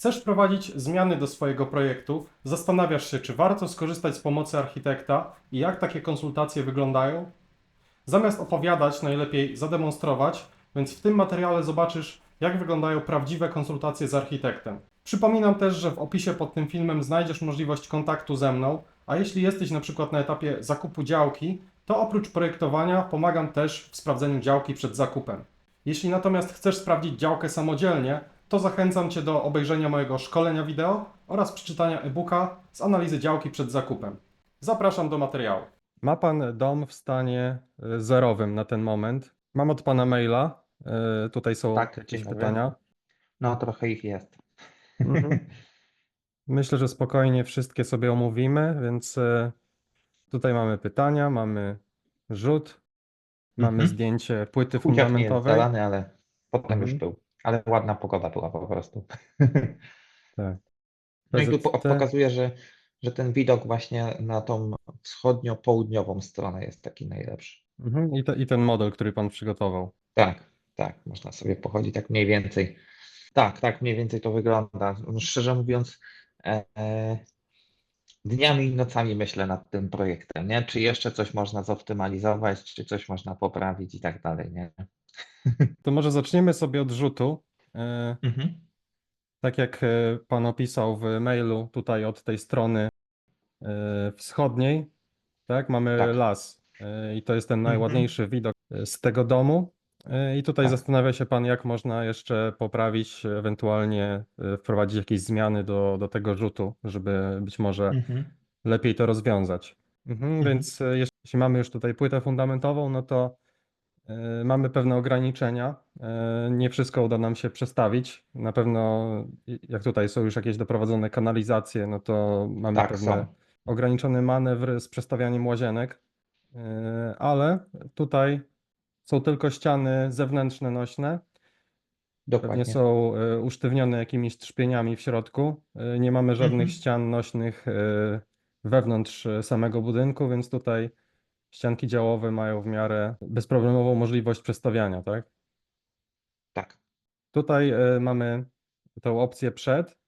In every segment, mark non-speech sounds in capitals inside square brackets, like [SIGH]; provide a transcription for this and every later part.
Chcesz wprowadzić zmiany do swojego projektu, zastanawiasz się, czy warto skorzystać z pomocy architekta i jak takie konsultacje wyglądają? Zamiast opowiadać, najlepiej zademonstrować, więc w tym materiale zobaczysz, jak wyglądają prawdziwe konsultacje z architektem. Przypominam też, że w opisie pod tym filmem znajdziesz możliwość kontaktu ze mną, a jeśli jesteś na przykład na etapie zakupu działki, to oprócz projektowania pomagam też w sprawdzeniu działki przed zakupem. Jeśli natomiast chcesz sprawdzić działkę samodzielnie, to zachęcam Cię do obejrzenia mojego szkolenia wideo oraz przeczytania e-booka z analizy działki przed zakupem. Zapraszam do materiału. Ma Pan dom w stanie y, zerowym na ten moment. Mam od Pana maila. y, Tutaj są Tak, jakieś pytania. No, trochę ich jest. Mhm. [LAUGHS] Myślę, że spokojnie wszystkie sobie omówimy, więc y, tutaj mamy pytania, mamy rzut, mamy Mhm. zdjęcie płyty Chociaż nie jest fundamentowej. zalany, ale potem już Mhm. był. Ale ładna pogoda była po prostu. [LAUGHS] Tak. No i tu po- pokazuje, że, że ten widok właśnie na tą wschodnio-południową stronę jest taki najlepszy. Mhm. I, te, I ten model, który Pan przygotował. Tak, tak, można sobie pochodzić tak mniej więcej. Tak, tak mniej więcej to wygląda. No, Szczerze mówiąc, e, dniami i nocami myślę nad tym projektem, nie? Czy jeszcze coś można zoptymalizować, czy coś można poprawić i tak dalej, nie? [LAUGHS] To może zaczniemy sobie od rzutu. E, Mhm. Tak jak e, Pan opisał w mailu, tutaj od tej strony e, wschodniej, tak, mamy Tak. las i to jest ten Mhm. najładniejszy widok e, z tego domu. I tutaj Tak. zastanawia się Pan, jak można jeszcze poprawić, ewentualnie wprowadzić jakieś zmiany do, do tego rzutu, żeby być może Mhm. lepiej to rozwiązać. Mhm, Mhm. Więc jeśli mamy już tutaj płytę fundamentową, no to mamy pewne ograniczenia. E, Nie wszystko uda nam się przestawić. Na pewno, jak tutaj są już jakieś doprowadzone kanalizacje, no to mamy Tak, pewne są. ograniczony manewr z przestawianiem łazienek, E, ale tutaj są tylko ściany zewnętrzne nośne. Pewnie Dokładnie. są e, usztywnione jakimiś trzpieniami w środku. E, Nie mamy żadnych Mhm. ścian nośnych e, wewnątrz e, samego budynku, więc tutaj ścianki działowe mają w miarę bezproblemową możliwość przestawiania, tak? Tak. Tutaj e, mamy tą opcję przed,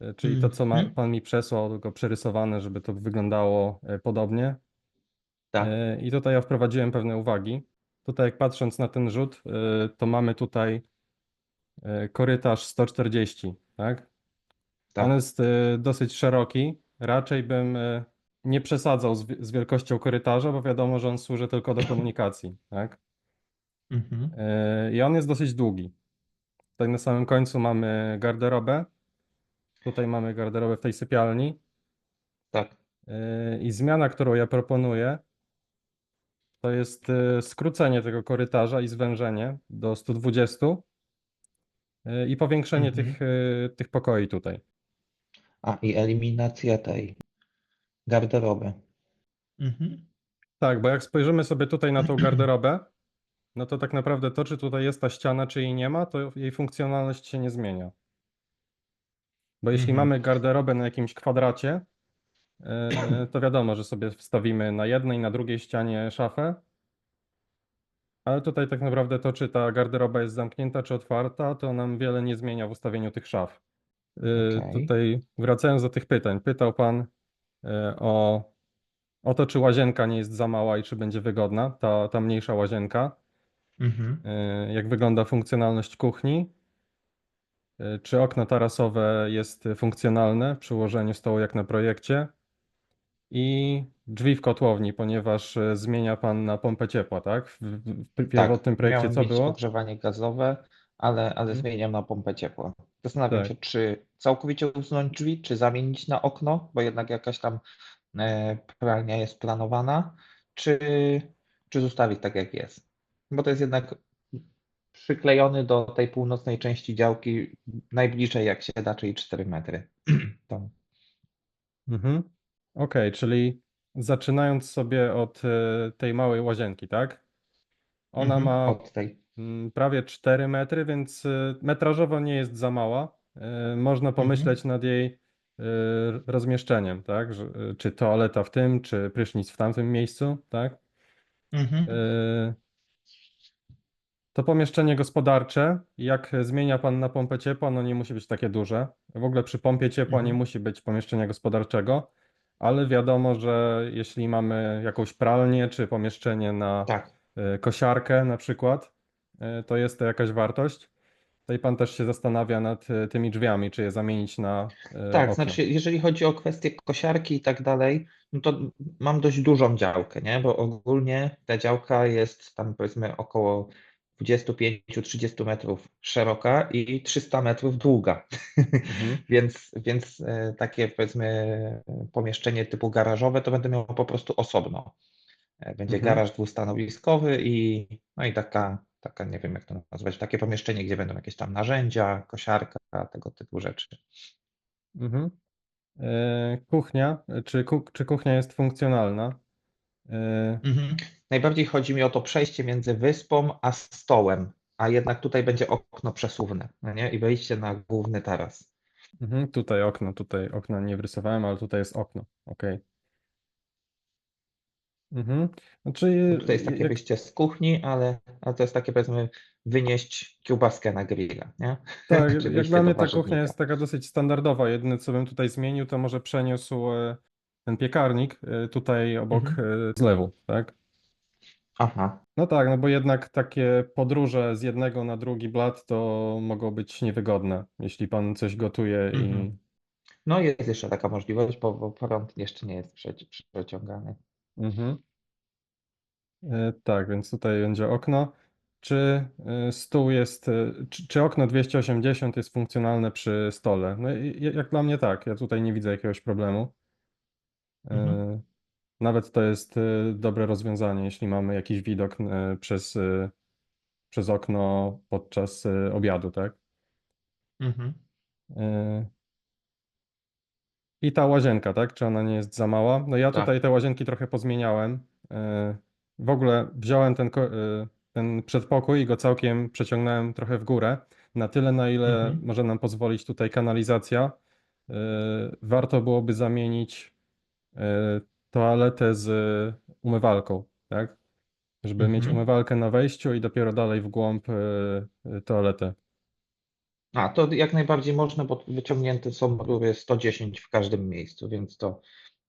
e, czyli to, co ma, Mhm. Pan mi przesłał, tylko przerysowane, żeby to wyglądało e, podobnie. Tak. I tutaj ja wprowadziłem pewne uwagi. Tutaj, jak patrząc na ten rzut, to mamy tutaj korytarz 140, tak? Tak. On jest dosyć szeroki. Raczej bym nie przesadzał z, z wielkością korytarza, bo wiadomo, że on służy tylko do komunikacji, tak? Mhm. E, I on jest dosyć długi. Tutaj na samym końcu mamy garderobę. Tutaj mamy garderobę w tej sypialni. Tak. E, I zmiana, którą ja proponuję, to jest e, skrócenie tego korytarza i zwężenie do 120 e, i powiększenie Mhm. tych, tych pokoi tutaj. A i eliminacja tej garderoby. Mhm. Tak, bo jak spojrzymy sobie tutaj na tą garderobę, no to tak naprawdę to, czy tutaj jest ta ściana, czy jej nie ma, to jej funkcjonalność się nie zmienia. Bo jeśli Mhm. mamy garderobę na jakimś kwadracie, e, to wiadomo, że sobie wstawimy na jednej, na drugiej ścianie szafę, ale tutaj tak naprawdę to, czy ta garderoba jest zamknięta, czy otwarta, to nam wiele nie zmienia w ustawieniu tych szaf. E, Okej. Tutaj wracając do tych pytań, pytał Pan o, o to, czy łazienka nie jest za mała i czy będzie wygodna, ta, ta mniejsza łazienka. Mhm. E, Jak wygląda funkcjonalność kuchni? E, Czy okno tarasowe jest funkcjonalne przy ułożeniu stołu jak na projekcie? I drzwi w kotłowni, ponieważ e, zmienia Pan na pompę ciepła, tak? W, w w pierwotnym projekcie miałem co było? ogrzewanie gazowe, ale, ale Mhm. zmieniam na pompę ciepła. Zastanawiam Tak. się, czy całkowicie usunąć drzwi, czy zamienić na okno, bo jednak jakaś tam e, pralnia jest planowana, czy, czy zostawić tak jak jest. Bo to jest jednak przyklejony do tej północnej części działki najbliżej jak się da, czyli 4 metry. [CLEARS THROAT] Mhm. Okej, czyli zaczynając sobie od e, tej małej łazienki, tak? Ona Mhm, ma od tej. Mm, prawie 4 metry, więc e, metrażowo nie jest za mała. E, Można Mhm. pomyśleć nad jej e, rozmieszczeniem, tak? Że, Czy toaleta w tym, czy prysznic w tamtym miejscu, tak? Mhm. To pomieszczenie gospodarcze, jak zmienia Pan na pompę ciepła, no nie musi być takie duże. W ogóle przy pompie ciepła nie Mhm. musi być pomieszczenia gospodarczego, ale wiadomo, że jeśli mamy jakąś pralnię czy pomieszczenie na Tak. y, kosiarkę na przykład, y, to jest to jakaś wartość. Tutaj Pan też się zastanawia nad y, tymi drzwiami, czy je zamienić na y, Tak, okno. znaczy jeżeli chodzi o kwestie kosiarki i tak dalej, no to mam dość dużą działkę, nie? Bo ogólnie ta działka jest tam powiedzmy około 25-30 metrów szeroka i 300 metrów długa. Mhm. [LAUGHS] Więc, więc e, takie powiedzmy pomieszczenie typu garażowe to będę miał po prostu osobno. E, Będzie Mhm. garaż dwustanowiskowy i no i taka, taka nie wiem jak to nazwać, takie pomieszczenie, gdzie będą jakieś tam narzędzia, kosiarka, tego typu rzeczy. Mhm. Y, Kuchnia, czy, czy kuchnia jest funkcjonalna? Y, Mhm. Najbardziej chodzi mi o to przejście między wyspą a stołem, a jednak tutaj będzie okno przesuwne, no nie? I wejście na główny taras. Mhm, tutaj okno, tutaj okna nie wrysowałem, ale tutaj jest okno. Okej. Mhm. Znaczy, Bo Tutaj jest takie jak, wyjście z kuchni, ale, ale to jest takie powiedzmy wynieść kiełbaskę na grilla, nie? tak, [LAUGHS] jak dla mnie ta kuchnia jest taka dosyć standardowa. Jedyne, co bym tutaj zmienił, to może przeniósł e, ten piekarnik e, tutaj obok Mhm. e, zlewu, tak? Aha, No tak, no bo jednak takie podróże z jednego na drugi blat to mogą być niewygodne, jeśli pan coś gotuje i Mhm. no jest jeszcze taka możliwość, bo, bo prąd jeszcze nie jest przeci- przeciągany. Mhm. E, Tak, więc tutaj będzie okno. Czy e, stół jest, e, czy, czy okno 280 jest funkcjonalne przy stole? No i jak dla mnie tak, ja tutaj nie widzę jakiegoś problemu. E, Mhm. Nawet to jest e, dobre rozwiązanie, jeśli mamy jakiś widok e, przez, e, przez okno podczas e, obiadu, tak? Mhm. E, I ta łazienka, tak? Czy ona nie jest za mała? No ja Tak. tutaj te łazienki trochę pozmieniałem. E, W ogóle wziąłem ten, ko- e, ten przedpokój i go całkiem przeciągnąłem trochę w górę. Na tyle, na ile Mhm. może nam pozwolić tutaj kanalizacja. E, Warto byłoby zamienić toaletę z umywalką, tak? Żeby mieć Mhm. umywalkę na wejściu i dopiero dalej w głąb toaletę. A, to jak najbardziej można, bo wyciągnięte są rury 110 w każdym miejscu, więc to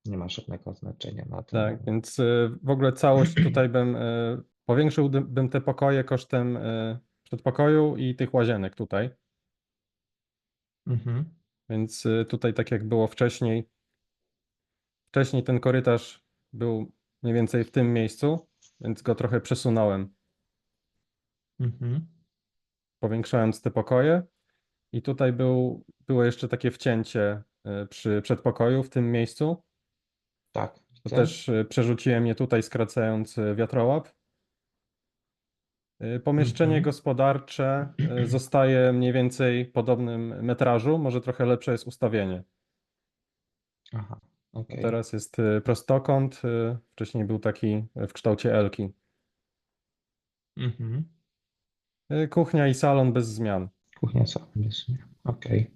nie ma żadnego znaczenia na tym. Tak, więc y, w ogóle całość [CLEARS THROAT] tutaj bym y, powiększyłbym te pokoje kosztem y, przedpokoju i tych łazienek tutaj. Mhm. Więc tutaj tak jak było wcześniej, wcześniej ten korytarz był mniej więcej w tym miejscu, więc go trochę przesunąłem, Mhm. powiększając te pokoje. I tutaj był, było jeszcze takie wcięcie y, przy przedpokoju w tym miejscu. Tak, To też y, przerzuciłem je tutaj, skracając y, wiatrołap. Pomieszczenie Mhm. gospodarcze zostaje mniej więcej podobnym metrażu, może trochę lepsze jest ustawienie. Aha, okej. Teraz jest prostokąt, wcześniej był taki w kształcie Elki. Mhm. Kuchnia i salon bez zmian. Kuchnia nie? Okej.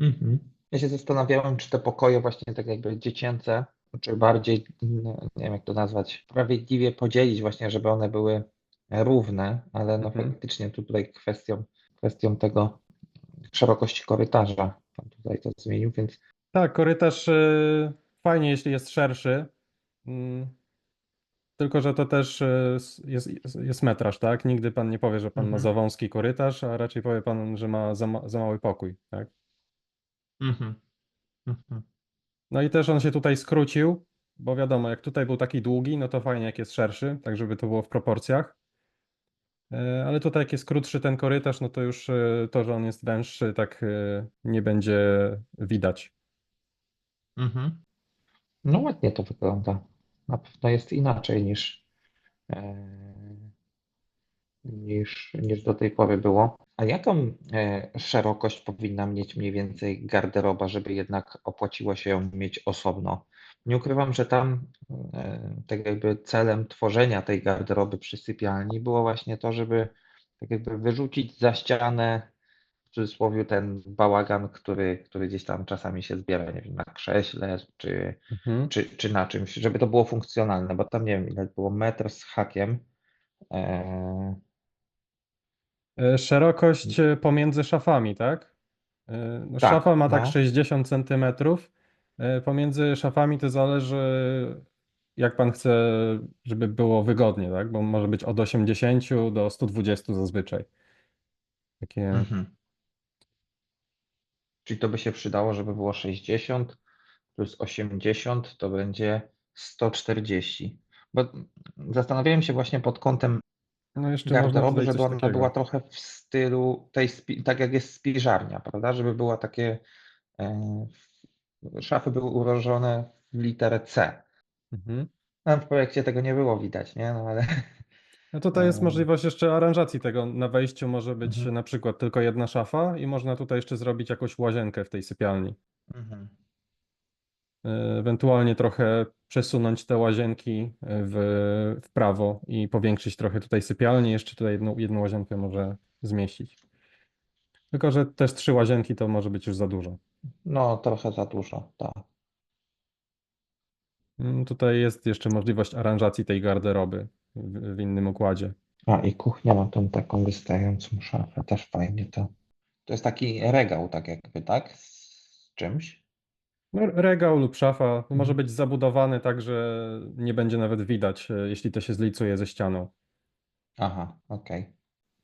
Mhm. Ja się zastanawiałem, czy te pokoje właśnie tak jakby dziecięce, czy bardziej, no, nie wiem jak to nazwać, sprawiedliwie podzielić właśnie, żeby one były równe, ale no Mhm. faktycznie tu tutaj kwestią, kwestią tego szerokości korytarza pan tutaj to zmienił, więc Tak, korytarz y, fajnie, jeśli jest szerszy. Tylko, że to też s- jest, jest, metraż, tak? Nigdy pan nie powie, że pan ma Mhm. za wąski korytarz, a raczej powie pan, że ma za, ma, za mały pokój, tak? Mhm. Mhm. No i też on się tutaj skrócił, bo wiadomo, jak tutaj był taki długi, no to fajnie jak jest szerszy, tak żeby to było w proporcjach. E, Ale tutaj jak jest krótszy ten korytarz, no to już e, to, że on jest węższy, tak e, nie będzie widać. Mhm. No ładnie to wygląda. Na pewno jest inaczej niż, e, niż, niż do tej pory było. A jaką e, szerokość powinna mieć mniej więcej garderoba, żeby jednak opłaciło się ją mieć osobno? Nie ukrywam, że tam e, tak jakby celem tworzenia tej garderoby przy sypialni było właśnie to, żeby tak jakby wyrzucić za ścianę cudzysłowie ten bałagan, który, który gdzieś tam czasami się zbiera, nie wiem, na krześle czy, Mhm. czy, czy na czymś, żeby to było funkcjonalne, bo tam nie wiem, ile było metr z hakiem. E, E, Szerokość e, pomiędzy szafami, tak? E, No, Tak, szafa ma tak no. 60 centymetrów. Pomiędzy szafami to zależy, jak pan chce, żeby było wygodnie, tak? Bo może być od 80 do 120 zazwyczaj. Takie. Mhm. Czyli to by się przydało, żeby było 60 plus 80 to będzie 140. Bo zastanawiałem się właśnie pod kątem No garderoby, żeby ona była trochę w stylu tej, tak jak jest spiżarnia, prawda? Żeby była takie, e, szafy były ułożone w literę C. Mhm. Tam w projekcie tego nie było widać, nie? No ale No tutaj jest możliwość jeszcze aranżacji tego. Na wejściu może być Mhm. na przykład tylko jedna szafa i można tutaj jeszcze zrobić jakąś łazienkę w tej sypialni. Mhm. E, Ewentualnie trochę przesunąć te łazienki w, w prawo i powiększyć trochę tutaj sypialnię. Jeszcze tutaj jedną, jedną łazienkę może zmieścić. Tylko, że też trzy łazienki to może być już za dużo. no trochę za dużo, tak. Mm, Tutaj jest jeszcze możliwość aranżacji tej garderoby w, w innym układzie. A i kuchnia ma tą taką wystającą szafę, też fajnie to. To jest taki regał, tak jakby, tak? Z czymś. No, regał lub szafa może Mhm. być zabudowany tak, że nie będzie nawet widać, e, jeśli to się zlicuje ze ścianą. Aha, okej.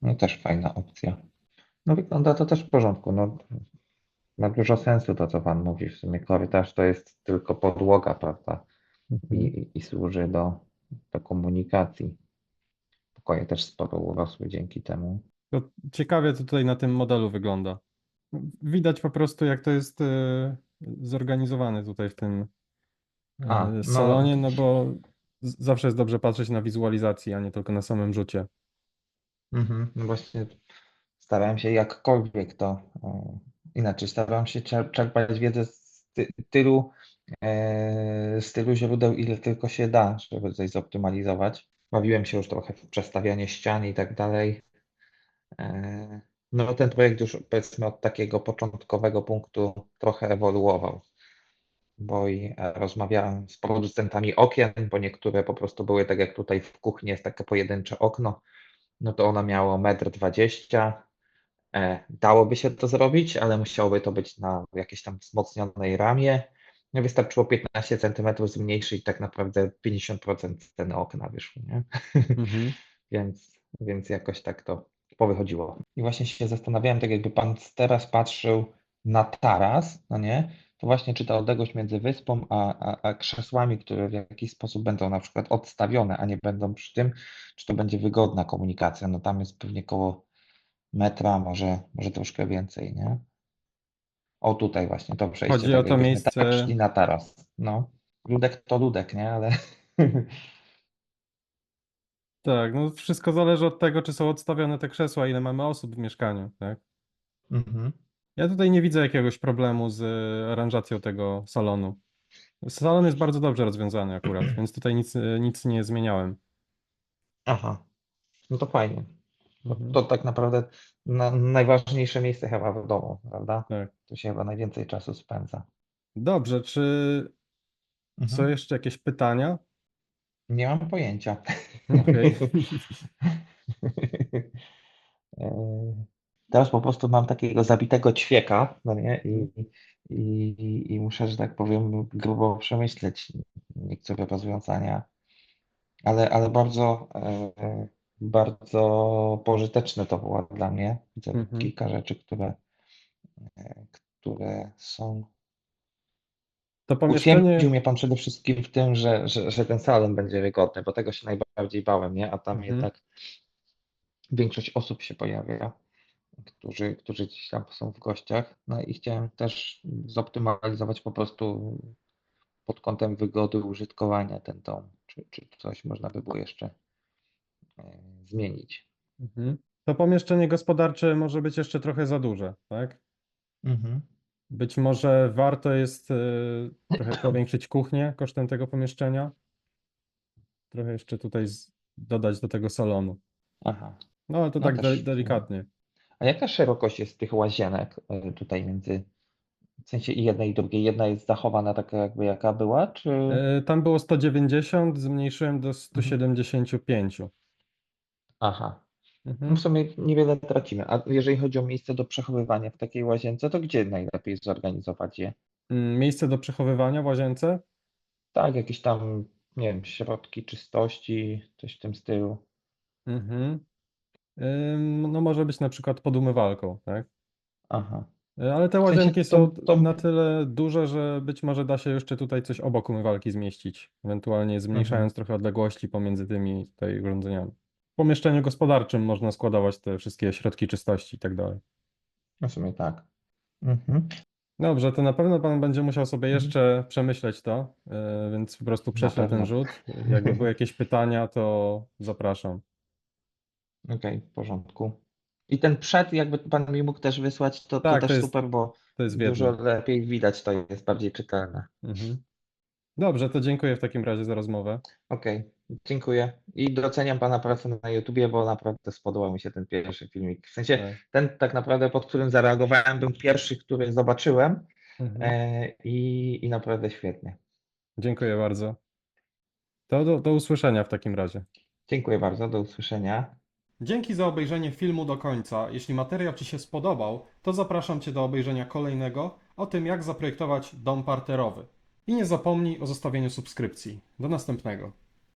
No też fajna opcja. No wygląda to też w porządku. No, ma dużo sensu to, co Pan mówi. W sumie korytarz to jest tylko podłoga, prawda? I, i- i służy do, do komunikacji. Pokoje też sporo urosły dzięki temu. To ciekawie to tutaj na tym modelu wygląda. Widać po prostu, jak to jest e, zorganizowane tutaj w tym e, A, no. salonie, no bo z- zawsze jest dobrze patrzeć na wizualizacji, a nie tylko na samym rzucie. Mhm, no właśnie starałem się jakkolwiek to inaczej, starałem się czer- czerpać wiedzę z ty, tylu, e, z tylu źródeł, ile tylko się da, żeby coś zoptymalizować. Bawiłem się już trochę w przestawianie ścian i tak dalej. E, no ten projekt już powiedzmy od takiego początkowego punktu trochę ewoluował, bo i e, rozmawiałem z producentami okien, bo niektóre po prostu były tak jak tutaj w kuchni jest takie pojedyncze okno, no to ono miało 1,20 m. Dałoby się to zrobić, ale musiałoby to być na jakiejś tam wzmocnionej ramie. No wystarczyło 15 cm zmniejszyć, tak naprawdę 50% ceny okna wyszło, nie? Mhm. [LAUGHS] Więc, więc jakoś tak to powychodziło. I właśnie się zastanawiałem, tak jakby pan teraz patrzył na taras, no nie? To właśnie czy ta odległość między wyspą a, a, a krzesłami, które w jakiś sposób będą na przykład odstawione, a nie będą przy tym, czy to będzie wygodna komunikacja? No tam jest pewnie koło metra, może, może troszkę więcej, nie? O tutaj właśnie to przejście. Chodzi o to jakbyśmy miejsce- Tak szli na taras. No. Ludek to ludek, nie? Ale [LAUGHS] Tak, no wszystko zależy od tego, czy są odstawione te krzesła, ile mamy osób w mieszkaniu, tak? mhm. Ja tutaj nie widzę jakiegoś problemu z e, aranżacją tego salonu. Salon jest bardzo dobrze rozwiązany akurat, [CLEARS THROAT] więc tutaj nic, e, nic nie zmieniałem. Aha, no to fajnie. Bo Mhm. to tak naprawdę na, najważniejsze miejsce chyba w domu, prawda? Tak. Tu się chyba najwięcej czasu spędza. Dobrze, czy są Mhm. jeszcze jakieś pytania? Nie mam pojęcia. Okej. [LAUGHS] E, Teraz po prostu mam takiego zabitego ćwieka, no nie? I, i, i muszę, że tak powiem, grubo przemyśleć niektóre rozwiązania, ale, ale bardzo, e, bardzo pożyteczne to było dla mnie. Widzę Mhm. kilka rzeczy, które, e, które są To pomieszczenie, Utwierdził mnie pan przede wszystkim w tym, że, że, że ten salon będzie wygodny, bo tego się najbardziej bałem, nie? A tam Mhm. jednak większość osób się pojawia, którzy, którzy gdzieś tam są w gościach. No i chciałem też zoptymalizować po prostu pod kątem wygody użytkowania ten dom, czy, czy coś można by było jeszcze zmienić. Mhm. to pomieszczenie gospodarcze może być jeszcze trochę za duże, tak? Mhm. Być może warto jest e, trochę [COUGHS] powiększyć kuchnię kosztem tego pomieszczenia. Trochę jeszcze tutaj dodać do tego salonu. Aha. No ale to No tak też sumie. delikatnie. A jaka szerokość jest tych łazienek e, tutaj między, w sensie i jednej i drugiej? Jedna jest zachowana taka jakby jaka była, czy... E, Tam było 190, zmniejszyłem do 175. Aha. No Mhm. w sumie niewiele tracimy. A jeżeli chodzi o miejsce do przechowywania w takiej łazience, to gdzie najlepiej zorganizować je? Mm, Miejsce do przechowywania w łazience? Tak, jakieś tam, nie wiem, środki czystości, coś w tym stylu. Mhm. Ym, No może być na przykład pod umywalką, tak? Aha. Y, Ale te W sensie łazienki to- są to- na tyle duże, że być może da się jeszcze tutaj coś obok umywalki zmieścić, ewentualnie zmniejszając trochę odległości pomiędzy tymi tutaj urządzeniami. Pomieszczeniu gospodarczym można składować te wszystkie środki czystości i tak dalej. W sumie tak. Mhm. Dobrze, to na pewno pan będzie musiał sobie Mhm. jeszcze przemyśleć to, y, więc po prostu prześlę ten rzut. Jakby były jakieś pytania, to zapraszam. Okej, w porządku. I ten przed, jakby pan mi mógł też wysłać, to, to Tak, to też jest super, bo To jest dużo lepiej widać, to jest bardziej czytelne. Mhm. Dobrze, to dziękuję w takim razie za rozmowę. Okej, dziękuję. I doceniam pana pracę na YouTubie, bo naprawdę spodobał mi się ten pierwszy filmik. W sensie Tak. ten tak naprawdę, pod którym zareagowałem, był pierwszy, który zobaczyłem Mhm. e, i, i naprawdę świetnie. Dziękuję bardzo. To do, do usłyszenia w takim razie. Dziękuję bardzo, do usłyszenia. Dzięki za obejrzenie filmu do końca. Jeśli materiał Ci się spodobał, to zapraszam Cię do obejrzenia kolejnego o tym, jak zaprojektować dom parterowy. I nie zapomnij o zostawieniu subskrypcji. Do następnego.